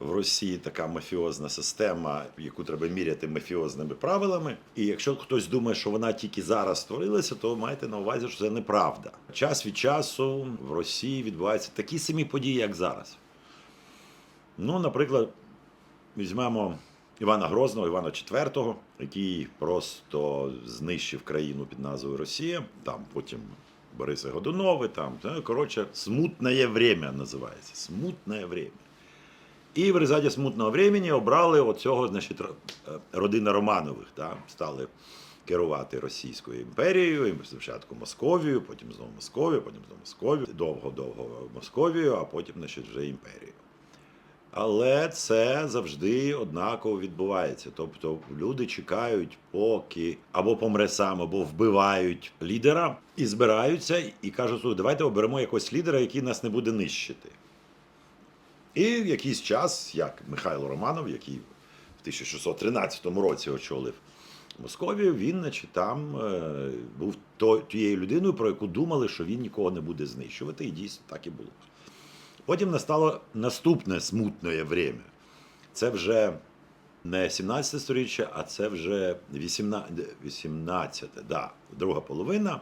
В Росії така мафіозна система, яку треба міряти мафіозними правилами. І якщо хтось думає, що вона тільки зараз створилася, то майте на увазі, що це неправда. Час від часу в Росії відбуваються такі самі події, як зараз. Ну, наприклад, візьмемо Івана Грозного, Івана IV, який просто знищив країну під назвою Росія. Там потім Бориса Годунови, там коротше, смутне время називається. Смутне время. І в результаті смутного времени обрали оцього, значить, е, родина Романових, да, стали керувати Російською імперією, спочатку Московією, потім знову Московію, потім знову Московію, довго-довго Московію, а потім, значить, вже імперію. Але це завжди однаково відбувається. Тобто люди чекають, поки або помре сам, або вбивають лідера, і збираються і кажуть, давайте оберемо якогось лідера, який нас не буде нищити. І якийсь час, як Михайло Романов, який в 1613 році очолив Московію, він, значить, там е, був тією людиною, про яку думали, що він нікого не буде знищувати, і дійсно так і було. Потім настало наступне смутне время. Це вже не 17 сторіччя, а це вже 18, 18 да, друга половина,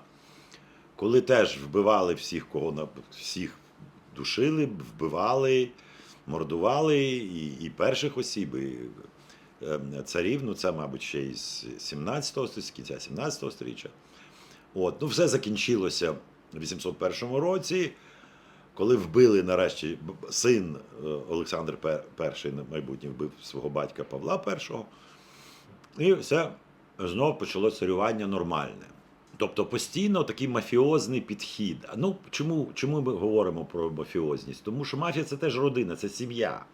коли теж вбивали всіх, кого всіх душили, вбивали, мордували і, і перших осіб, і е, царів, ну це, мабуть, ще із 17-го з кінця 17 сторіччя. От, ну, все закінчилося в 801 році, коли вбили нарешті син е, Олександр І, майбутній вбив свого батька Павла І. І все знов почало царювання нормальне. Тобто постійно такий мафіозний підхід. Ну чому, чому ми говоримо про мафіозність? Тому що мафія це теж родина, це сім'я.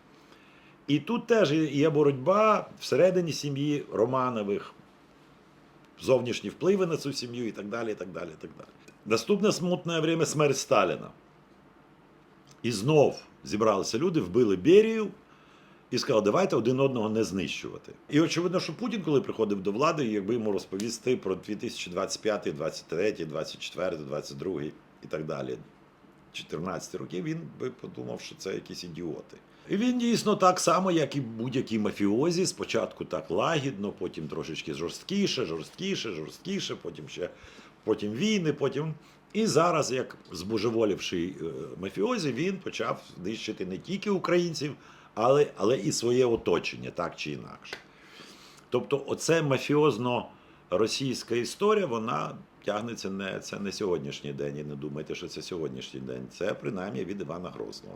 І тут теж є боротьба всередині сім'ї Романових, зовнішні впливи на цю сім'ю і так далі. і так далі, і так далі. Наступне смутне время смерть Сталіна. І знов зібралися люди, вбили Берію і сказали, давайте один одного не знищувати. І очевидно, що Путін, коли приходив до влади, якби йому розповісти про 2025, 23, 24, 22 і так далі, 14 років, він би подумав, що це якісь ідіоти. І він дійсно так само, як і будь-який мафіозі, спочатку так лагідно, потім трошечки жорсткіше, жорсткіше, жорсткіше, потім ще потім війни, потім. І зараз, як збожеволівший е, мафіозі, він почав знищити не тільки українців, але, але і своє оточення, так чи інакше. Тобто, оце мафіозно-російська історія, вона тягнеться не це не сьогоднішній день. І не думайте, що це сьогоднішній день. Це принаймні від Івана Грозного.